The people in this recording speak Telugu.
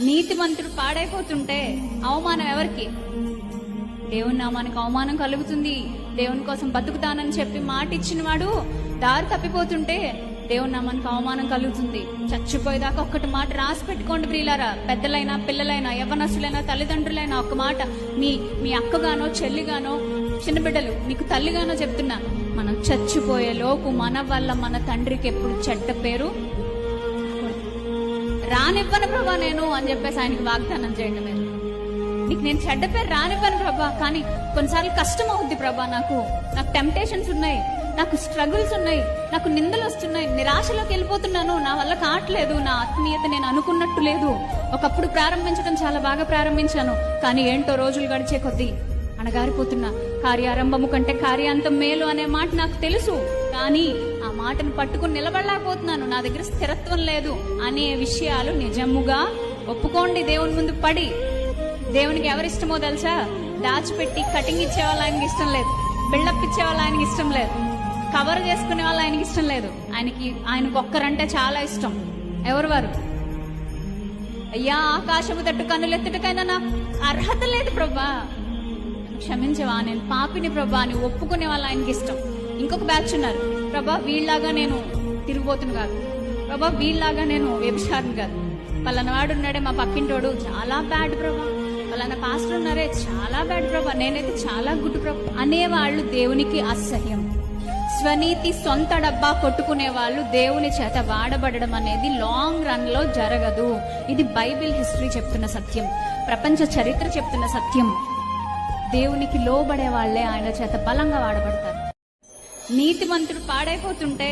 నీతిమంతుడు పాడైపోతుంటే అవమానం ఎవరికి? దేవుని నామానికి అవమానం కలుగుతుంది. దేవుని కోసం బతుకుతానని చెప్పి మాట ఇచ్చిన వాడు దారి తప్పిపోతుంటే దేవుని నామానికి అవమానం కలుగుతుంది. చచ్చిపోయేదాకా ఒక్కటి మాట రాసి పెట్టుకోండి ప్రియులారా. పెద్దలైనా పిల్లలైనా యవనస్తులైనా తల్లిదండ్రులైనా ఒక మాట మీ మీ అక్కగానో చెల్లిగానో చిన్న బిడ్డలు మీకు తల్లిగానో చెప్తున్నా. మనం చచ్చిపోయే లోపు మన వల్ల మన తండ్రికి ఎప్పుడు చెడ్డ పేరు రానివ్వను ప్రభా నేను అని చెప్పేసి ఆయనకి వాగ్దానం చేయండి మీరు నీకు నేను చెడ్డ పేరు రానివ్వను ప్రభా కానీ కొన్నిసార్లు కష్టం అవుద్ది ప్రభా నాకు. నాకు టెంప్టేషన్స్ ఉన్నాయి నాకు స్ట్రగుల్స్ ఉన్నాయి నాకు నిందలు వస్తున్నాయి నిరాశలోకి వెళ్ళిపోతున్నాను. నా వల్ల కావట్లేదు నా ఆత్మీయత నేను అనుకున్నట్టు లేదు. ఒకప్పుడు ప్రారంభించడం చాలా బాగా ప్రారంభించాను కానీ ఏంటో రోజులు గడిచే కొద్దీ అణగారిపోతున్నా. కార్యారంభము కంటే కార్యాంతం మేలు అనే మాట నాకు తెలుసు. కానీ ఆ మాటను పట్టుకుని నిలబడలేకపోతున్నాను. నా దగ్గర స్థిరత్వం లేదు అనే విషయాలు నిజముగా ఒప్పుకోండి. దేవుని ముందు పడి. దేవునికి ఎవరిష్టమో తెలుసా? దాచిపెట్టి కటింగ్ ఇచ్చే వాళ్ళు ఆయనకి ఇష్టం లేదు. బిల్డప్ ఇచ్చే వాళ్ళు ఆయనకి ఇష్టం లేదు. కవర్ చేసుకునే వాళ్ళు ఆయనకి ఇష్టం లేదు. ఆయనకి ఆయనకు ఒక్కరంటే చాలా ఇష్టం. ఎవరు వారు? అయ్యా ఆకాశము తట్టు కన్నులెత్తుటకైనా నాకు అర్హత లేదు ప్రభా. క్షమించవా నేను పాపిని ప్రభా అని ఒప్పుకునే వాళ్ళు ఆయనకి ఇష్టం. ఇంకొక బ్యాచ్ ఉన్నారు. ప్రభా వీళ్ళలాగా నేను తిరిగిపోతును కాదు. ప్రభా వీళ్ళలాగా నేను వ్యభిచారం కాదు. పలానా వాడు ఉన్నాడే మా పక్కింటోడు. చాలా బ్యాడ్ ప్రభా. పలానా పాస్టర్ ఉన్నారే. చాలా బ్యాడ్ ప్రభా. నేనైతే చాలా గుడ్ ప్రభా. అనేవాళ్ళు దేవునికి అసహ్యం. స్వనీతి సొంత డబ్బా కొట్టుకునే వాళ్ళు దేవుని చేత వాడబడడం అనేది లాంగ్ రన్లో జరగదు. ఇది బైబిల్ హిస్టరీ చెప్తున్న సత్యం. ప్రపంచ చరిత్ర చెప్తున్న సత్యం. దేవునికి లోబడే వాళ్ళే ఆయన చేత బలంగా వాడబడతారు. నీతిమంతుడు పాడైపోతుంటే